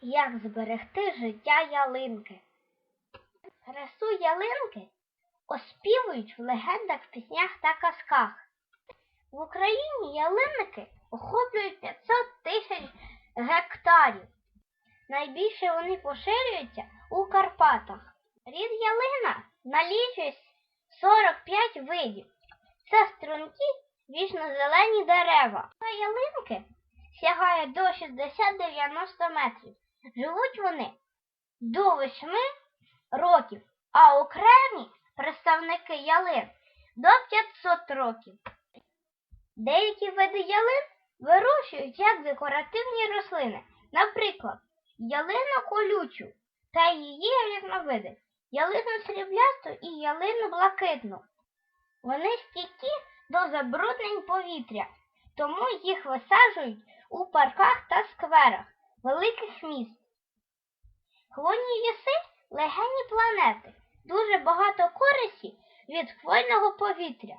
Як зберегти життя ялинки? Красу ялинки оспівують в легендах, піснях та казках. В Україні ялинники охоплюють 500 тисяч гектарів. Найбільше вони поширюються у Карпатах. Рід ялина налічує 45 видів. Це стрункі вічно-зелені дерева. А ялинки сягає до 60-90 метрів. Живуть вони до 8 років, а окремі представники ялин до 500 років. Деякі види ялин вирощують як декоративні рослини, наприклад, ялину колючу та її різновиди, ялину сріблясту і ялину блакитну. Вони стійкі до забруднень повітря, тому їх висаджують у парках та скверах великих міст. Хвойні ліси легені планети, дуже багато користі від хвойного повітря.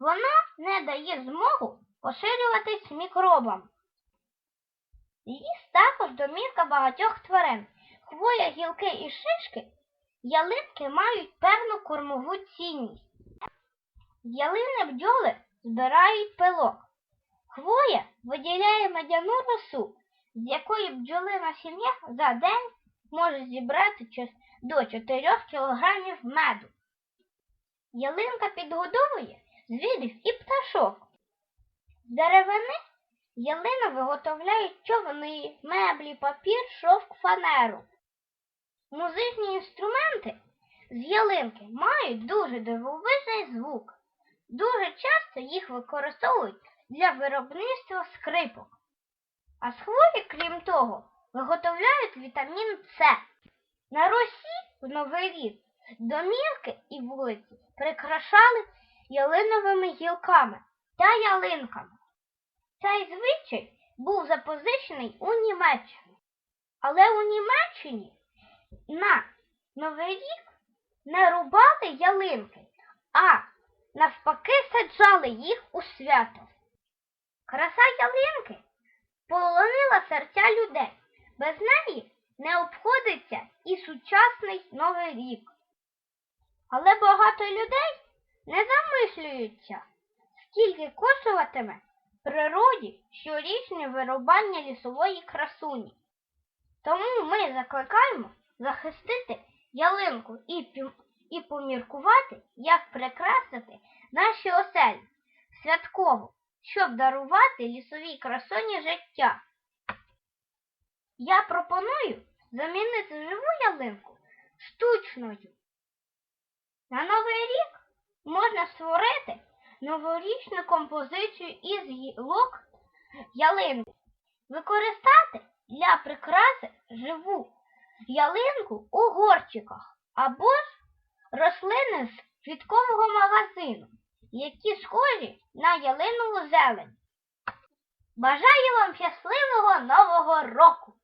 Воно не дає змогу поширюватись мікробам. Ліс також домівка багатьох тварин. Хвоя, гілки і шишки ялинки мають певну кормову цінність. Ялини бджоли збирають пилок. Хвоя виділяє медяну росу, з якої бджолина сім'я за день може зібрати до 4 кілограмів меду. Ялинка підгодовує звірів і пташок. З деревини ялина виготовляють човни, меблі, папір, шовк, фанеру. Музичні інструменти з ялинки мають дуже дивовижний звук. Дуже часто їх використовують для виробництва скрипок. А з хвої, крім того, виготовляють вітамін С. На Росі в Новий рік домівки і вулиці прикрашали ялиновими гілками та ялинками. Цей звичай був запозичений у Німеччині. Але у Німеччині на Новий рік не рубали ялинки, а навпаки саджали їх у свято. Краса ялинки полонила серця людей. Без неї не обходиться і сучасний Новий рік. Але багато людей не замислюються, скільки коштуватиме природі щорічне вирубання лісової красуні. Тому ми закликаємо захистити ялинку і, пім- і поміркувати, як прикрасити наші оселі святково, щоб дарувати лісовій красуні життя. Я пропоную замінити живу ялинку штучною. На Новий рік можна створити новорічну композицію із гілок ялинки, використати для прикраси живу ялинку у горчиках або ж рослини з квіткового магазину, які схожі на ялинову зелень. Бажаю вам щасливого нового року!